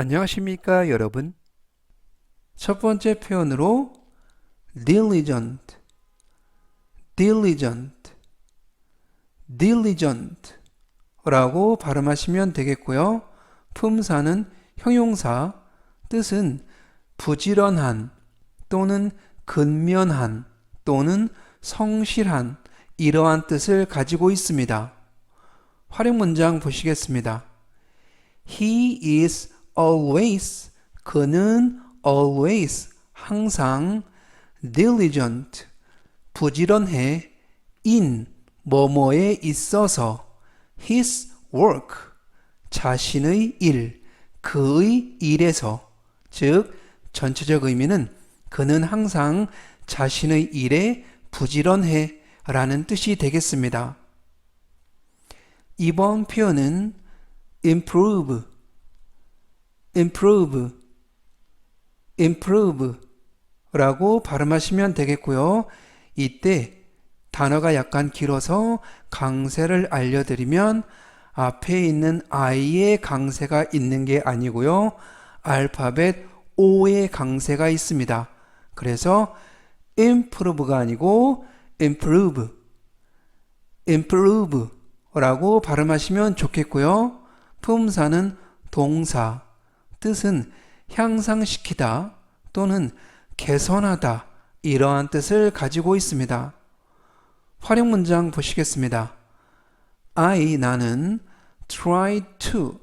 안녕하십니까 여러분 첫 번째 표현으로 diligent diligent diligent 라고 발음하시면 되겠고요 품사는 형용사 뜻은 부지런한 또는 근면한 또는 성실한 이러한 뜻을 가지고 있습니다. 활용 문장 보시겠습니다. He is always 그는 always 항상 diligent 부지런해 in 뭐뭐에 있어서 his work 자신의 일 그의 일에서 즉 전체적 의미는 그는 항상 자신의 일에 부지런해 라는 뜻이 되겠습니다. 이번 표현은 improve, improve, improve 라고 발음하시면 되겠고요. 이때 단어가 약간 길어서 강세를 알려드리면 앞에 있는 I의 강세가 있는 게 아니고요. 알파벳 O의 강세가 있습니다. 그래서 improve가 아니고 improve, improve 라고 발음하시면 좋겠고요. 품사는 동사, 뜻은 향상시키다 또는 개선하다 이러한 뜻을 가지고 있습니다. 활용 문장 보시겠습니다. I 나는 try to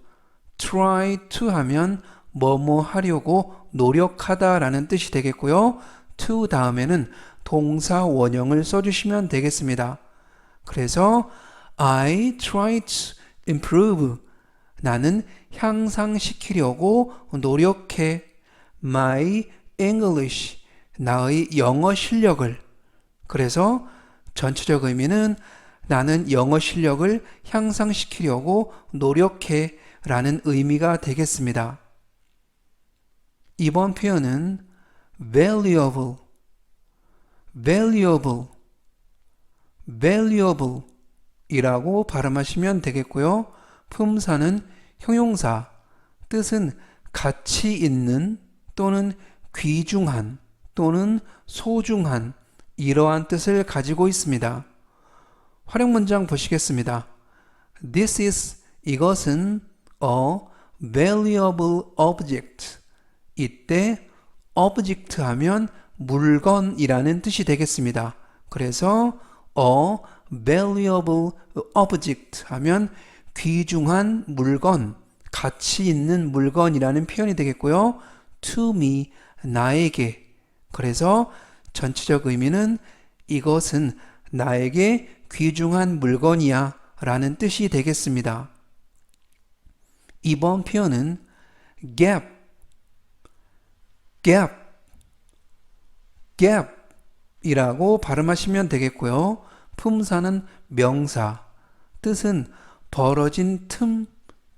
try to 하면 뭐뭐 하려고 노력하다라는 뜻이 되겠고요. to 다음에는 동사 원형을 써주시면 되겠습니다. 그래서 I try to improve 나는 향상시키려고 노력해 my English 나의 영어 실력을 그래서 전체적 의미는 나는 영어 실력을 향상시키려고 노력해 라는 의미가 되겠습니다. 이번 표현은 valuable, valuable, valuable 이라고 발음하시면 되겠고요. 품사는 형용사, 뜻은 가치 있는 또는 귀중한 또는 소중한 이러한 뜻을 가지고 있습니다. 활용 문장 보시겠습니다. This is 이것은 a valuable object. 이때 object 하면 물건이라는 뜻이 되겠습니다. 그래서 a valuable object 하면 귀중한 물건, 가치 있는 물건이라는 표현이 되겠고요. to me 나에게 그래서 전체적 의미는 이것은 나에게 귀중한 물건이야 라는 뜻이 되겠습니다. 이번 표현은 gap, gap, gap 이라고 발음하시면 되겠고요. 품사는 명사, 뜻은 벌어진 틈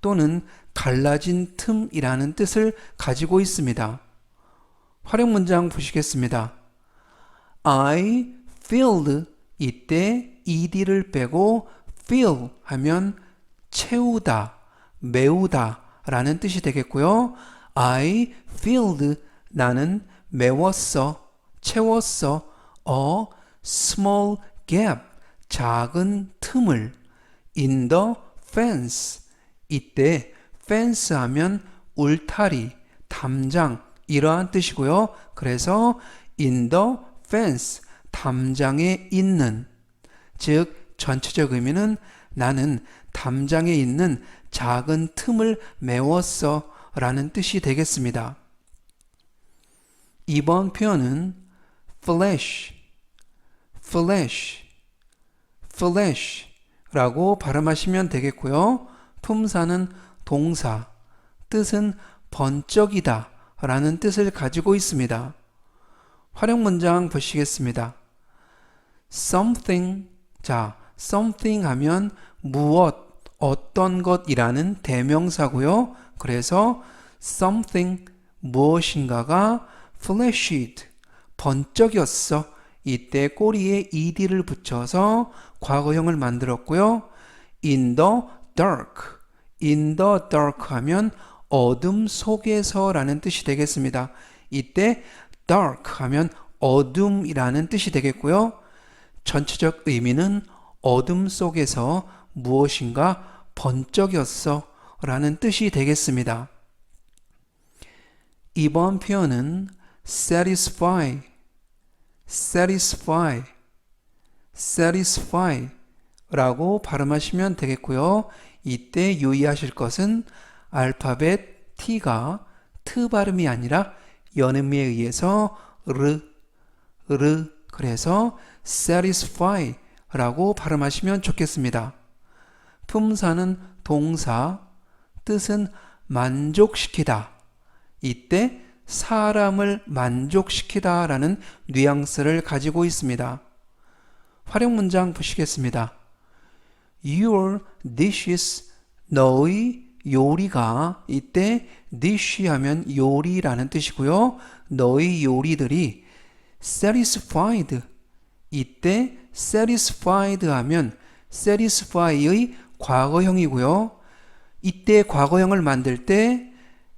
또는 갈라진 틈이라는 뜻을 가지고 있습니다. 활용 문장 보시겠습니다. I filled 이때 ed를 빼고 fill 하면 채우다, 메우다 라는 뜻이 되겠고요. I filled 나는 메웠어, 채웠어 a small gap 작은 틈을 in the fence 이때 fence 하면 울타리, 담장 이러한 뜻이고요. 그래서 in the fence 담장에 있는 즉 전체적 의미는 나는 담장에 있는 작은 틈을 메웠어 라는 뜻이 되겠습니다. 이번 표현은 flesh, flesh, flesh 라고 발음하시면 되겠고요. 품사는 동사, 뜻은 번쩍이다 라는 뜻을 가지고 있습니다. 활용 문장 보시겠습니다. something 자, something 하면 무엇, 어떤 것이라는 대명사고요. 그래서 something 무엇인가가 flashed 번쩍였어. 이때 꼬리에 ed를 붙여서 과거형을 만들었고요. in the dark in the dark 하면 어둠 속에서라는 뜻이 되겠습니다. 이때 dark 하면 어둠이라는 뜻이 되겠고요. 전체적 의미는 어둠 속에서 무엇인가 번쩍였어 라는 뜻이 되겠습니다. 이번 표현은 satisfy, satisfy, satisfy 라고 발음하시면 되겠고요. 이때 유의하실 것은 알파벳 T가 트 발음이 아니라 연음에 의해서 르, 르, 그래서 satisfy 라고 발음하시면 좋겠습니다. 품사는 동사, 뜻은 만족시키다. 이때 사람을 만족시키다 라는 뉘앙스를 가지고 있습니다. 활용 문장 보시겠습니다. Your dishes, 너의 요리가 이때 dish 하면 요리라는 뜻이고요. 너의 요리들이 satisfied 이때 satisfied 하면 satisfy의 과거형이고요. 이때 과거형을 만들 때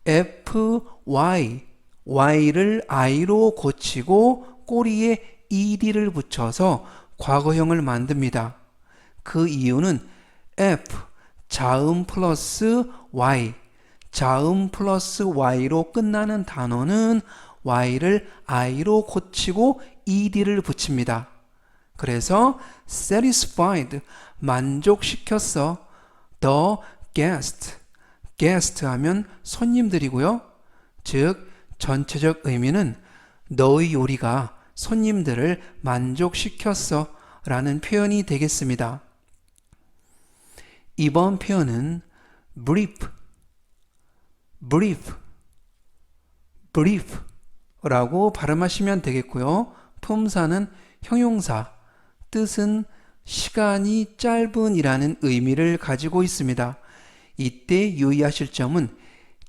fy y를 i로 고치고 꼬리에 ed를 붙여서 과거형을 만듭니다. 그 이유는 f 자음 플러스 y 자음 플러스 y로 끝나는 단어는 y를 i로 고치고 ed를 붙입니다. 그래서 satisfied 만족시켰어. the guest guest 하면 손님들이고요. 즉 전체적 의미는 너의 요리가 손님들을 만족시켰어 라는 표현이 되겠습니다. 이번 표현은 brief, brief, brief 라고 발음하시면 되겠고요. 품사는 형용사, 뜻은 시간이 짧은 이라는 의미를 가지고 있습니다. 이때 유의하실 점은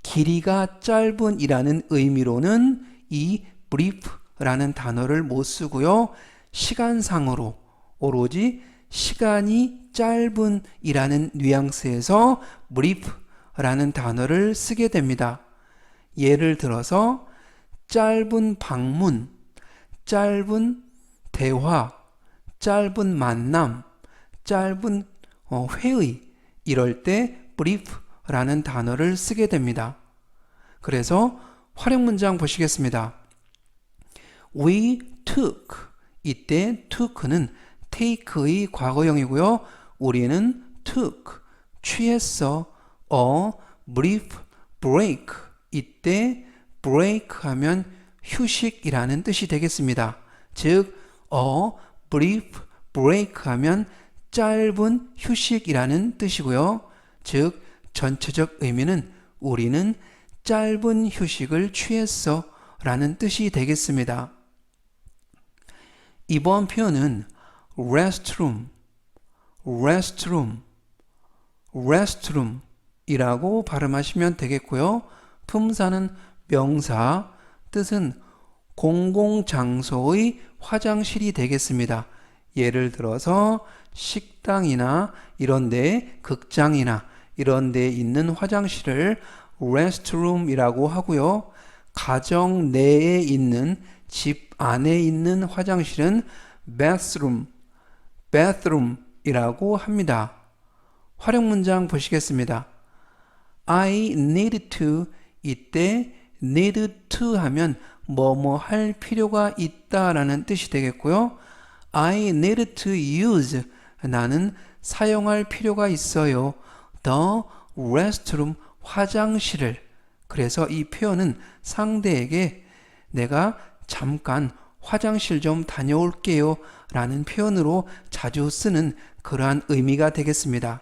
길이가 짧은이라는 의미로는 이 brief라는 단어를 못 쓰고요. 시간상으로 오로지 시간이 짧은이라는 뉘앙스에서 brief라는 단어를 쓰게 됩니다. 예를 들어서 짧은 방문, 짧은 대화, 짧은 만남, 짧은 어, 회의 이럴 때 brief 라는 단어를 쓰게 됩니다. 그래서 활용 문장 보시겠습니다. We took 이때 took는 take의 과거형이고요. 우리는 took 취했어 a brief break 이때 break 하면 휴식이라는 뜻이 되겠습니다. 즉 a brief break 하면 짧은 휴식이라는 뜻이고요. 즉 전체적 의미는 우리는 짧은 휴식을 취했어 라는 뜻이 되겠습니다. 이번 표현은 restroom, restroom, restroom 이라고 발음하시면 되겠고요. 품사는 명사, 뜻은 공공장소의 화장실이 되겠습니다. 예를 들어서 식당이나 이런 데, 극장이나 이런 데 있는 화장실을 restroom이라고 하고요. 가정 내에 있는 집 안에 있는 화장실은 bathroom, bathroom이라고 합니다. 활용 문장 보시겠습니다. I need to 이때 need to 하면 뭐뭐 할 필요가 있다라는 뜻이 되겠고요. I need to use 나는 사용할 필요가 있어요. The restroom 화장실을 그래서 이 표현은 상대에게 내가 잠깐 화장실 좀 다녀올게요 라는 표현으로 자주 쓰는 그러한 의미가 되겠습니다.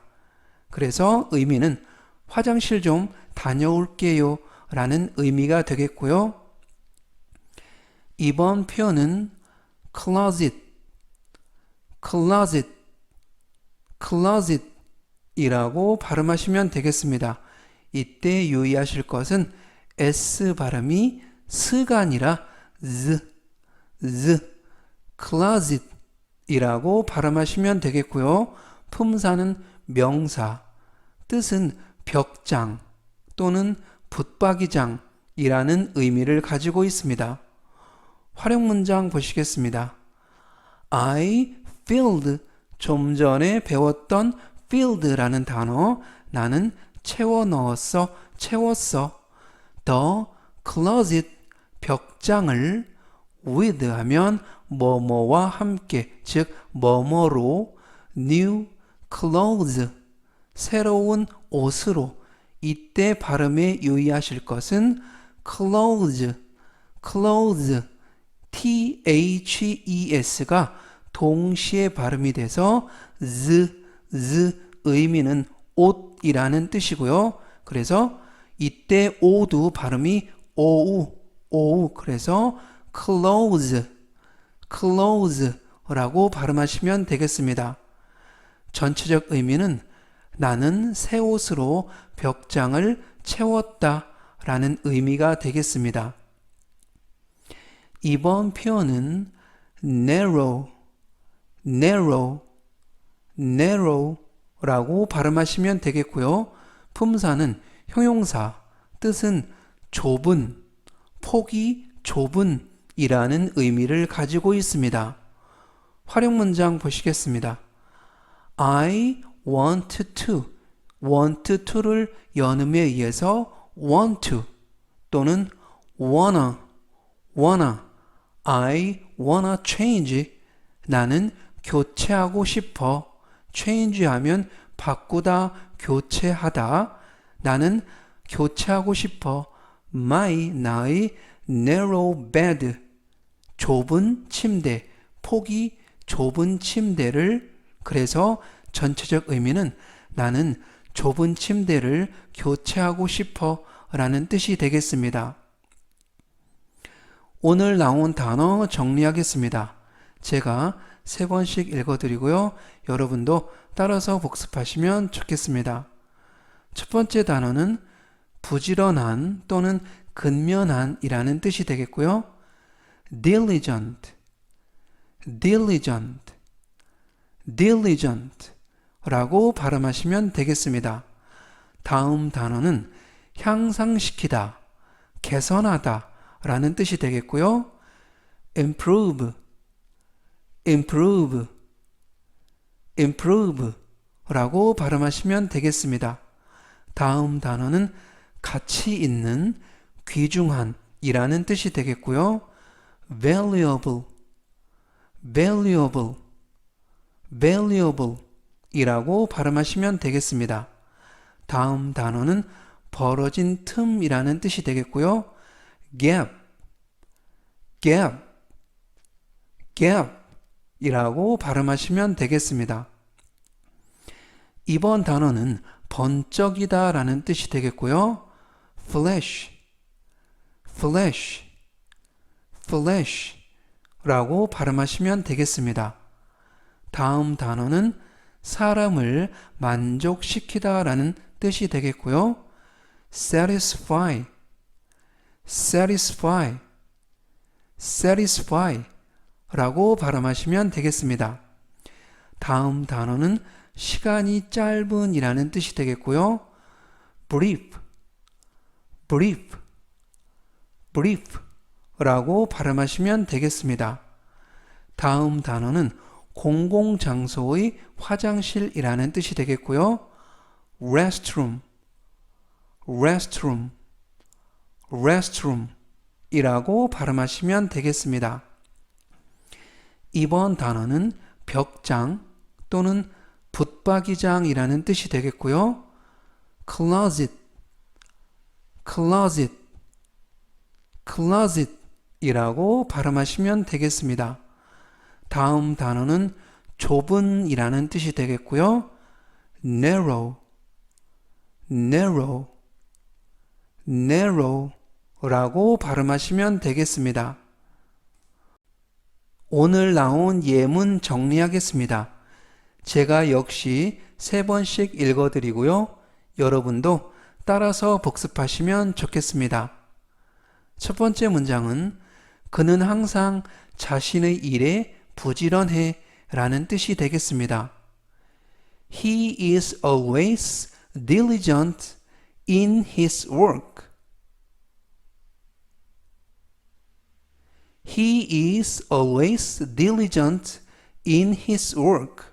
그래서 의미는 화장실 좀 다녀올게요 라는 의미가 되겠고요. 이번 표현은 closet, closet, closet 이라고 발음하시면 되겠습니다. 이때 유의하실 것은 S 발음이 스가 아니라 z, z, closet 이라고 발음하시면 되겠고요. 품사는 명사, 뜻은 벽장 또는 붙박이장이라는 의미를 가지고 있습니다. 활용 문장 보시겠습니다. I filled 좀 전에 배웠던 filled라는 단어 나는 채워 넣었어, 채웠어. The closet 벽장을 with 하면 뭐뭐와 함께 즉 뭐뭐로 new clothes 새로운 옷으로 이때 발음에 유의하실 것은 clothes clothes t h e s가 동시에 발음이 돼서 z z 의미는 옷이라는 뜻이고요. 그래서 이때 오도 발음이 오우 오우 그래서 clothes clothes라고 발음하시면 되겠습니다. 전체적 의미는 나는 새 옷으로 벽장을 채웠다 라는 의미가 되겠습니다. 이번 표현은 narrow, narrow, narrow라고 발음하시면 되겠고요. 품사는 형용사, 뜻은 좁은, 폭이 좁은 이라는 의미를 가지고 있습니다. 활용 문장 보시겠습니다. I want to, want to를 연음에 의해서 want to 또는 wanna, wanna, I wanna change. 나는 교체하고 싶어. Change 하면 바꾸다, 교체하다. 나는 교체하고 싶어. my, 나의 narrow bed. 좁은 침대, 폭이 좁은 침대를 그래서 전체적 의미는 나는 좁은 침대를 교체하고 싶어 라는 뜻이 되겠습니다. 오늘 나온 단어 정리하겠습니다. 제가 세 번씩 읽어드리고요. 여러분도 따라서 복습하시면 좋겠습니다. 첫 번째 단어는 부지런한 또는 근면한이라는 뜻이 되겠고요. diligent, diligent, diligent 라고 발음하시면 되겠습니다. 다음 단어는 향상시키다, 개선하다 라는 뜻이 되겠고요. improve, improve, improve 라고 발음하시면 되겠습니다. 다음 단어는 가치 있는, 귀중한 이라는 뜻이 되겠고요. valuable, valuable, valuable 이라고 발음하시면 되겠습니다. 다음 단어는 벌어진 틈이라는 뜻이 되겠고요. gap, gap, gap 이라고 발음하시면 되겠습니다. 이번 단어는 번쩍이다 라는 뜻이 되겠고요. flash, flash, flash 라고 발음하시면 되겠습니다. 다음 단어는 사람을 만족시키다 라는 뜻이 되겠고요. satisfy, satisfy, satisfy 라고 발음하시면 되겠습니다. 다음 단어는 시간이 짧은 이라는 뜻이 되겠고요. brief, brief, brief 라고 발음하시면 되겠습니다. 다음 단어는 공공장소의 화장실이라는 뜻이 되겠고요. restroom, restroom, restroom 이라고 발음하시면 되겠습니다. 이번 단어는 벽장 또는 붙박이장이라는 뜻이 되겠고요. closet, closet, closet 이라고 발음하시면 되겠습니다. 다음 단어는 좁은 이라는 뜻이 되겠고요. narrow, narrow, narrow 라고 발음하시면 되겠습니다. 오늘 나온 예문 정리하겠습니다. 제가 역시 세 번씩 읽어드리고요. 여러분도 따라서 복습하시면 좋겠습니다. 첫 번째 문장은 그는 항상 자신의 일에 부지런해 라는 뜻이 되겠습니다. He is always diligent in his work. He is always diligent in his work.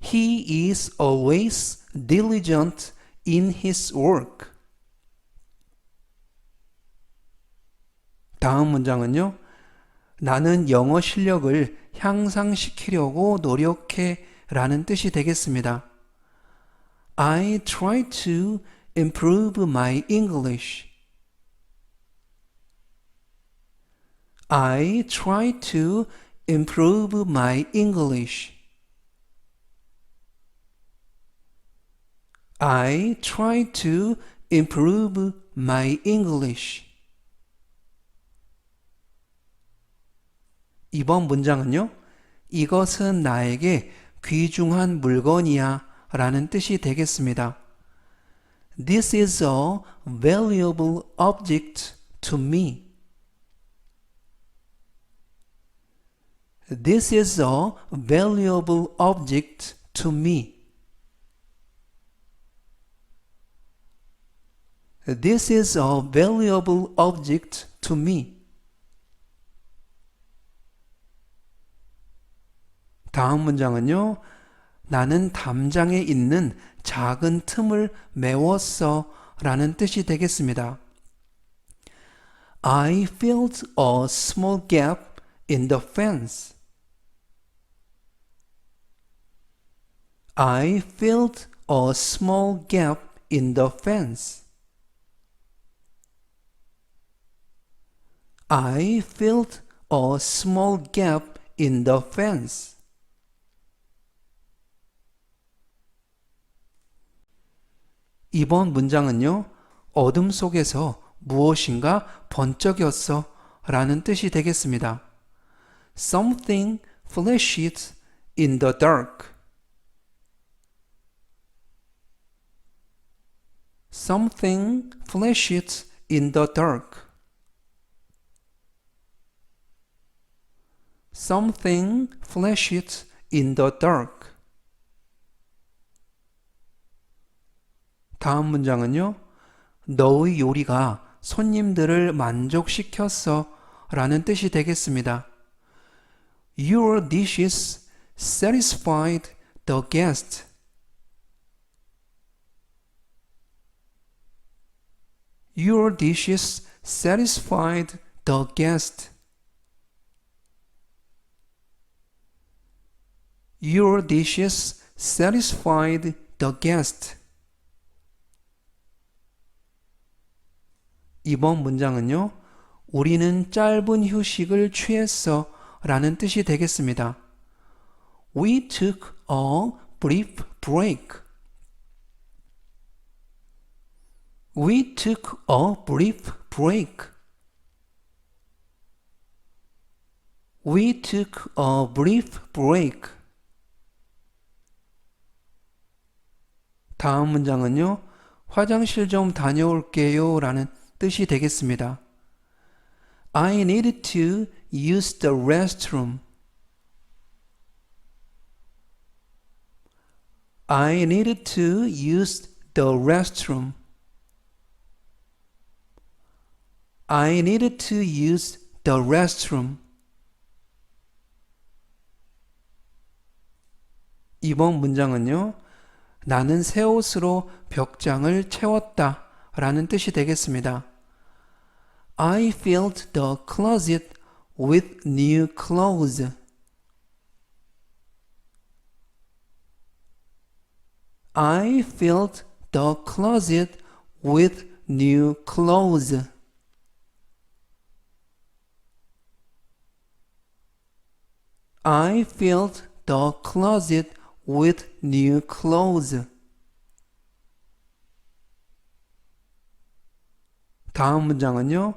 He is always diligent in his work. 다음 문장은요. 나는 영어 실력을 향상시키려고 노력해 라는 뜻이 되겠습니다. I try to improve my English. I try to improve my English. I try to improve my English. 이번 문장은요. 이것은 나에게 귀중한 물건이야 라는 뜻이 되겠습니다. This is a valuable object to me. This is a valuable object to me. This is a valuable object to me. 다음 문장은요. 나는 담장에 있는 작은 틈을 메웠어 라는 뜻이 되겠습니다. I filled a small gap in the fence. I filled a small gap in the fence. I filled a small gap in the fence. 이번 문장은요, 어둠 속에서 무엇인가 번쩍였어 라는 뜻이 되겠습니다. Something flashed in the dark. Something flashed in the dark. Something flashed in the dark. 다음 문장은요. 너의 요리가 손님들을 만족시켰어 라는 뜻이 되겠습니다. Your dishes satisfied the guest. Your dishes satisfied the guest. Your dishes satisfied the guest. 이번 문장은요. 우리는 짧은 휴식을 취했어 라는 뜻이 되겠습니다. We took a brief break. We took a brief break. We took a brief break. 다음 문장은요. 화장실 좀 다녀올게요 라는 뜻이 되겠습니다. I needed to use the restroom. I needed to use the restroom. I needed to use the restroom. 이번 문장은요. 나는 새 옷으로 벽장을 채웠다 라는 뜻이 되겠습니다. I filled the closet with new clothes. I filled the closet with new clothes. I filled the closet with new clothes. 다음 문장은요.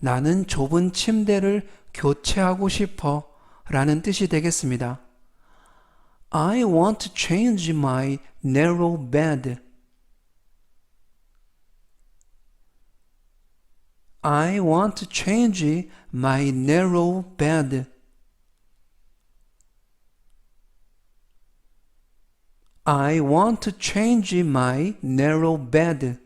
나는 좁은 침대를 교체하고 싶어 라는 뜻이 되겠습니다. I want to change my narrow bed. I want to change my narrow bed. I want to change my narrow bed.